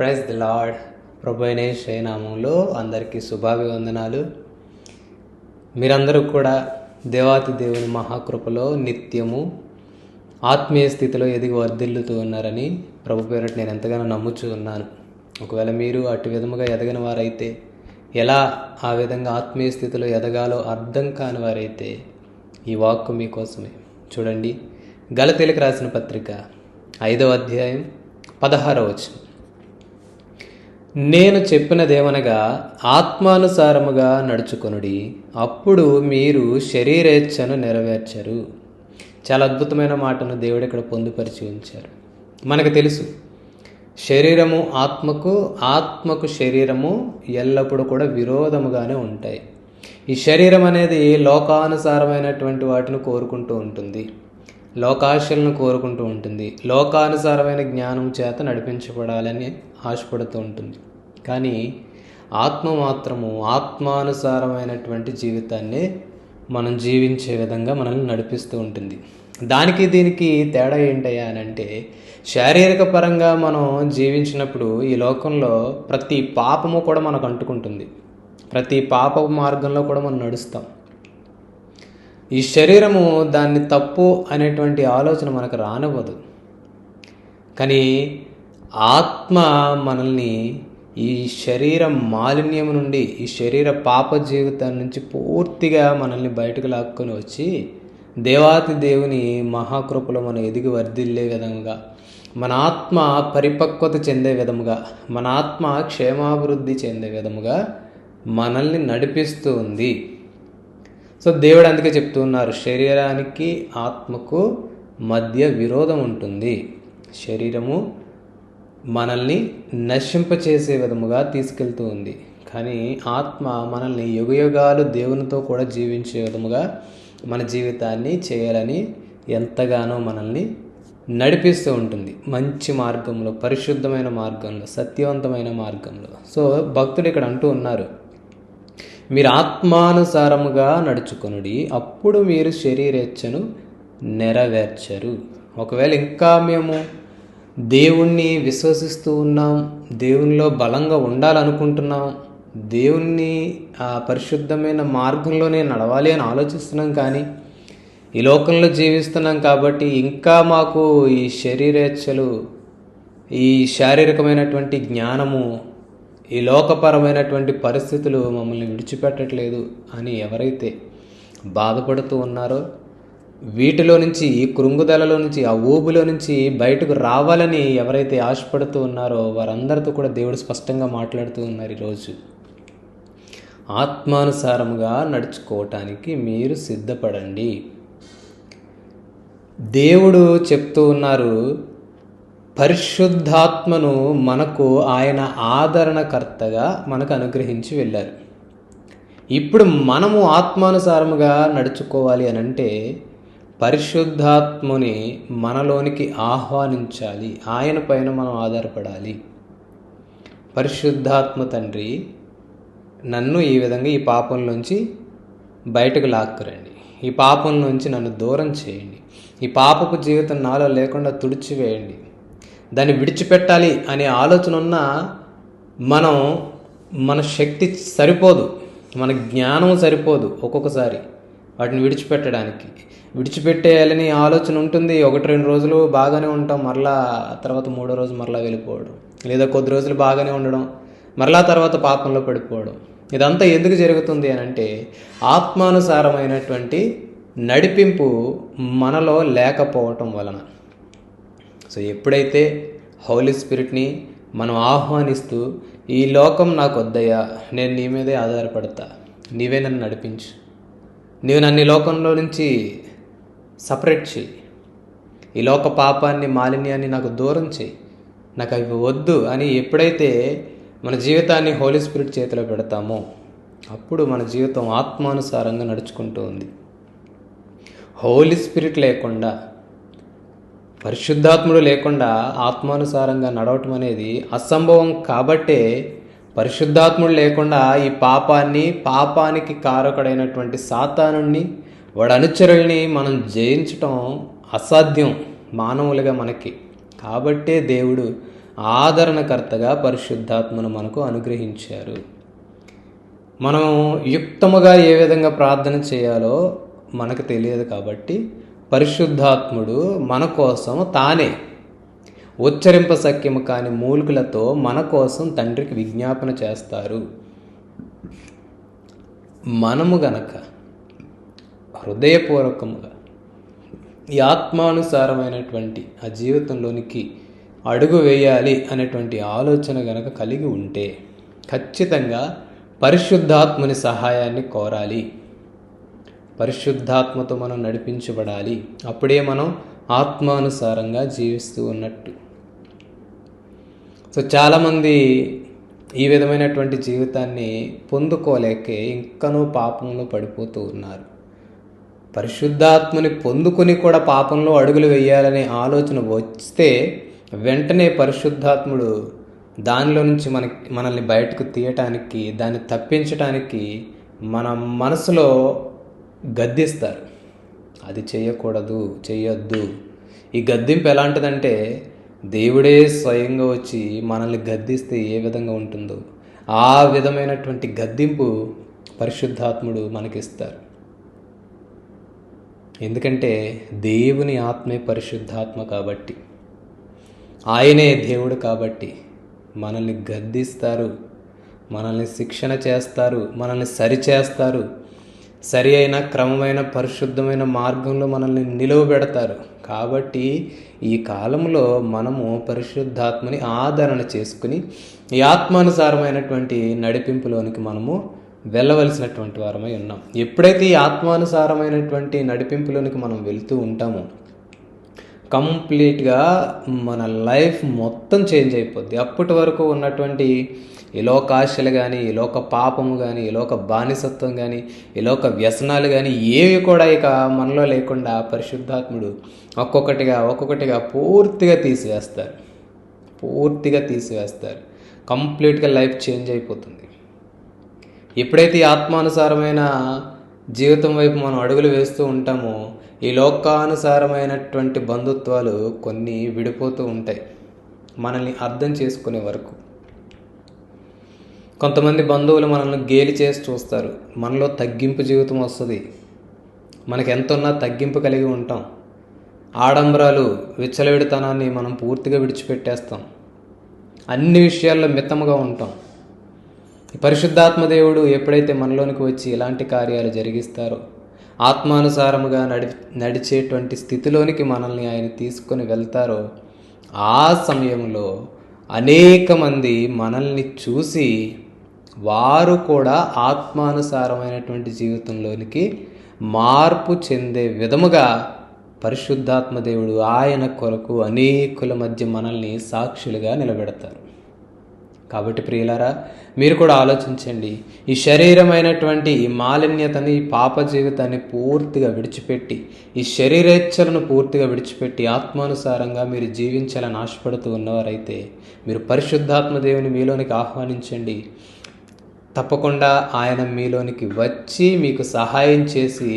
Praise the lord ప్రభు అయిన నామంలో అందరికీ శుభాభివందనాలు. మీరందరూ కూడా దేవాతి దేవుని మహాకృపలో నిత్యము ఆత్మీయ స్థితిలో ఎదిగి వర్ధిల్లుతూ ఉన్నారని ప్రభు పేరటి నేను ఎంతగానో నమ్ముచూ ఉన్నాను. ఒకవేళ మీరు అటు విధముగా ఎదగని వారైతే ఎలా ఆ విధంగా ఆత్మీయ స్థితిలో ఎదగాలో అర్థం కాని వారైతే ఈ వాక్కు మీకోసమే. చూడండి గలతీలకు రాసిన పత్రిక ఐదవ అధ్యాయం పదహారవ వచ్చింది నేను చెప్పినదేమనగా ఆత్మానుసారముగా నడుచుకొనుడి అప్పుడు మీరు శరీరేచ్ఛను నెరవేర్చరు. చాలా అద్భుతమైన మాటను దేవుడు ఇక్కడ పొందుపరిచి ఉంచారు. మనకు తెలుసు శరీరము ఆత్మకు ఆత్మకు శరీరము ఎల్లప్పుడూ కూడా విరోధముగానే ఉంటాయి. ఈ శరీరం అనేది లోకానుసారమైనటువంటి వాటిని కోరుకుంటూ ఉంటుంది. లోకాశలను కోరుకుంటూ ఉంటుంది. లోకానుసారమైన జ్ఞానం చేత నడిపించబడాలని ఆశపడుతూ ఉంటుంది. కానీ ఆత్మ మాత్రము ఆత్మానుసారమైనటువంటి జీవితాన్ని మనం జీవించే విధంగా మనల్ని నడిపిస్తూ ఉంటుంది. దానికి దీనికి తేడా ఏంటయ్యా అని అంటే శారీరక పరంగా మనం జీవించినప్పుడు ఈ లోకంలో ప్రతి పాపము కూడా మనకు అంటుకుంటుంది. ప్రతి పాప మార్గంలో కూడా మనం నడుస్తాం. ఈ శరీరము దాన్ని తప్పు అనేటువంటి ఆలోచన మనకు రానివ్వదు. కానీ ఆత్మ మనల్ని ఈ శరీర మాలిన్యం నుండి ఈ శరీర పాప జీవితం నుంచి పూర్తిగా మనల్ని బయటకు లాక్కొని వచ్చి దేవాతి దేవుని మహాకృపలో మనం ఎదిగి వర్ధిల్లే విధంగా మన ఆత్మ పరిపక్వత చెందే విధముగా మన ఆత్మ క్షేమాభివృద్ధి చెందే విధముగా మనల్ని నడిపిస్తూ ఉంది. సో దేవుడు అందుకే చెప్తూ ఉన్నారు శరీరానికి ఆత్మకు మధ్య విరోధం ఉంటుంది. శరీరము మనల్ని నశింపచేసే విధముగా తీసుకెళ్తూ ఉంది. కానీ ఆత్మ మనల్ని యుగయుగాలు దేవునితో కూడా జీవించే విధముగా మన జీవితాన్ని చేయాలని ఎంతగానో మనల్ని నడిపిస్తూ ఉంటుంది. మంచి మార్గంలో పరిశుద్ధమైన మార్గంలో సత్యవంతమైన మార్గంలో. సో భక్తుడు ఇక్కడ అంటూ ఉన్నారు మీరు ఆత్మానుసారముగా నడుచుకొనుడి అప్పుడు మీరు శరీరేచ్ఛను నెరవేర్చరు. ఒకవేళ ఇంకా మేము దేవుణ్ణి విశ్వసిస్తూ ఉన్నాం దేవునిలో బలంగా ఉండాలనుకుంటున్నాం దేవుణ్ణి ఆ పరిశుద్ధమైన మార్గంలోనే నడవాలి అని ఆలోచిస్తున్నాం కానీ ఈ లోకంలో జీవిస్తున్నాం కాబట్టి ఇంకా మాకు ఈ శరీరేచ్ఛలు ఈ శారీరకమైనటువంటి జ్ఞానము ఈ లోకపరమైనటువంటి పరిస్థితులు మమ్మల్ని విడిచిపెట్టట్లేదు అని ఎవరైతే బాధపడుతూ ఉన్నారో వీటిలో నుంచి ఈ కృంగుదలలో నుంచి ఆ ఊబులో నుంచి బయటకు రావాలని ఎవరైతే ఆశపడుతూ ఉన్నారో వారందరితో కూడా దేవుడు స్పష్టంగా మాట్లాడుతూ ఉన్నారు ఈరోజు. ఆత్మానుసారముగా నడుచుకోవటానికి మీరు సిద్ధపడండి. దేవుడు చెప్తూ ఉన్నారు పరిశుద్ధాత్మను మనకు ఆయన ఆదరణకర్తగా మనకు అనుగ్రహించి వెళ్ళారు. ఇప్పుడు మనము ఆత్మానుసారముగా నడుచుకోవాలి అని అంటే పరిశుద్ధాత్మని మనలోనికి ఆహ్వానించాలి. ఆయన పైన మనం ఆధారపడాలి. పరిశుద్ధాత్మ తండ్రి నన్ను ఈ విధంగా ఈ పాపంలోంచి బయటకు లాక్కురండి. ఈ పాపం నుంచి నన్ను దూరం చేయండి. ఈ పాపపు జీవితం నాలో లేకుండా తుడిచివేయండి. దాన్ని విడిచిపెట్టాలి అనే ఆలోచన ఉన్న మనం మన శక్తి సరిపోదు. మన జ్ఞానం సరిపోదు ఒక్కొక్కసారి వాటిని విడిచిపెట్టడానికి. విడిచిపెట్టేయాలని ఆలోచన ఉంటుంది. ఒకటి రెండు రోజులు బాగానే ఉంటాం. మరలా తర్వాత మూడో రోజు మరలా వెళ్ళిపోవడం. లేదా కొద్ది రోజులు బాగానే ఉండడం. మరలా తర్వాత పాపంలో పడిపోవడం. ఇదంతా ఎందుకు జరుగుతుంది అని అంటే ఆత్మానుసారమైనటువంటి నడిపింపు మనలో లేకపోవటం వలన. సో ఎప్పుడైతే హౌలీ స్పిరిట్ని మనం ఆహ్వానిస్తూ ఈ లోకం నాకు వద్దయ్యా నేను నీ మీదే ఆధారపడతా. నీవే నన్ను నడిపించు. నీవు నన్ను ఈ లోకంలో నుంచి సపరేట్ చేయి ఈ లోక పాపాన్ని మాలిన్యాన్ని నాకు దూరం చేయి నాకు అవి వద్దు అని ఎప్పుడైతే మన జీవితాన్ని హోలీ స్పిరిట్ చేతిలో పెడతామో అప్పుడు మన జీవితం ఆత్మానుసారంగా నడుచుకుంటూ ఉంది. హోలీ స్పిరిట్ లేకుండా పరిశుద్ధాత్ముడు లేకుండా ఆత్మానుసారంగా నడవటం అనేది అసంభవం కాబట్టే పరిశుద్ధాత్ముడు లేకుండా ఈ పాపాన్ని పాపానికి కారకుడైనటువంటి సాతానుణ్ణి వాడి అనుచరుల్ని మనం జయించటం అసాధ్యం మానవులుగా మనకి. కాబట్టే దేవుడు ఆదరణకర్తగా పరిశుద్ధాత్మను మనకు అనుగ్రహించారు. మనం యుక్తముగా ఏ విధంగా ప్రార్థన చేయాలో మనకు తెలియదు కాబట్టి పరిశుద్ధాత్ముడు మన కోసం తానే. ఉచ్చరింప సఖ్యము కాని మూలికలతో మన కోసం తండ్రికి విజ్ఞాపన చేస్తారు. మనము గనక హృదయపూర్వకముగా ఈ ఆత్మానుసారమైనటువంటి ఆ జీవితంలోనికి అడుగు వేయాలి అనేటువంటి ఆలోచన గనక కలిగి ఉంటే ఖచ్చితంగా పరిశుద్ధాత్ముని సహాయాన్ని కోరాలి. పరిశుద్ధాత్మతో మనం నడిపించబడాలి. అప్పుడే మనం ఆత్మానుసారంగా జీవిస్తూ ఉన్నట్టు. సో చాలామంది ఈ విధమైనటువంటి జీవితాన్ని పొందుకోలేకే ఇంకనూ పాపంలో పడిపోతూ ఉన్నారు. పరిశుద్ధాత్మని పొందుకుని కూడా పాపంలో అడుగులు వేయాలనే ఆలోచన వస్తే వెంటనే పరిశుద్ధాత్ముడు దానిలో నుంచి మన మనల్ని బయటకు తీయటానికి దాన్ని తప్పించటానికి మన మనసులో గద్దిస్తారు. అది చేయకూడదు చేయొద్దు. ఈ గద్దింపు ఎలాంటిదంటే దేవుడే స్వయంగా వచ్చి మనల్ని గద్దిస్తే ఏ విధంగా ఉంటుందో ఆ విధమైనటువంటి గద్దింపు పరిశుద్ధాత్ముడు మనకిస్తారు. ఎందుకంటే దేవుని ఆత్మే పరిశుద్ధాత్మ కాబట్టి ఆయనే దేవుడు కాబట్టి మనల్ని గద్దిస్తారు మనల్ని శిక్షణ చేస్తారు మనల్ని సరిచేస్తారు సరి అయిన క్రమమైన పరిశుద్ధమైన మార్గంలో మనల్ని నిలువబెడతారు కాబట్టి ఈ కాలంలో మనము పరిశుద్ధాత్మని ఆదరణ చేసుకుని ఈ ఆత్మానుసారమైనటువంటి నడిపింపులోనికి మనము వెళ్ళవలసినటువంటి వారమై ఉన్నాం. ఎప్పుడైతే ఈ ఆత్మానుసారమైనటువంటి నడిపింపులోనికి మనం వెళ్తూ ఉంటామో కంప్లీట్గా మన లైఫ్ మొత్తం చేంజ్ అయిపోద్ది. అప్పటి వరకు ఉన్నటువంటి ఈ ఆశలు కానీ ఈ పాపము కానీ ఈ బానిసత్వం కానీ ఈ వ్యసనాలు కానీ ఏవి కూడా ఇక మనలో లేకుండా పరిశుద్ధాత్ముడు ఒక్కొక్కటిగా ఒక్కొక్కటిగా పూర్తిగా తీసివేస్తారు. పూర్తిగా తీసివేస్తారు. కంప్లీట్గా లైఫ్ చేంజ్ అయిపోతుంది. ఎప్పుడైతే ఆత్మానుసారమైన జీవితం వైపు మనం అడుగులు వేస్తూ ఉంటామో ఈ లోకానుసారమైనటువంటి బంధుత్వాలు కొన్ని విడిపోతూ ఉంటాయి. మనల్ని అర్థం చేసుకునే వరకు. కొంతమంది బంధువులు మనల్ని గేలి చేసి చూస్తారు. మనలో తగ్గింపు జీవితం వస్తుంది. మనకి ఎంతన్నా తగ్గింపు కలిగి ఉంటాం. ఆడంబరాలు విచ్చలవిడితనాన్ని మనం పూర్తిగా విడిచిపెట్టేస్తాం. అన్ని విషయాల్లో మితముగా ఉంటాం. పరిశుద్ధాత్మ దేవుడు ఎప్పుడైతే మనలోనికి వచ్చి ఇలాంటి కార్యాలు జరిగిస్తారో ఆత్మానుసారముగా నడి నడిచేటువంటి స్థితిలోనికి మనల్ని ఆయన తీసుకొని వెళ్తారో ఆ సమయంలో అనేక మంది మనల్ని చూసి వారు కూడా ఆత్మానుసారమైనటువంటి జీవితంలోనికి మార్పు చెందే విధముగా పరిశుద్ధాత్మ దేవుడు ఆయన కొరకు అనేకుల మధ్య మనల్ని సాక్షులుగా నిలబెడతారు. కాబట్టి ప్రియులారా మీరు కూడా ఆలోచించండి. ఈ శరీరమైనటువంటి ఈ మాలిన్యతని ఈ పాప జీవితాన్ని పూర్తిగా విడిచిపెట్టి ఈ శరీరేచ్ఛలను పూర్తిగా విడిచిపెట్టి ఆత్మానుసారంగా మీరు జీవించాలని ఆశపడుతూ ఉన్నవారైతే మీరు పరిశుద్ధాత్మ దేవుని మీలోనికి ఆహ్వానించండి. తప్పకుండా ఆయన మీలోనికి వచ్చి మీకు సహాయం చేసి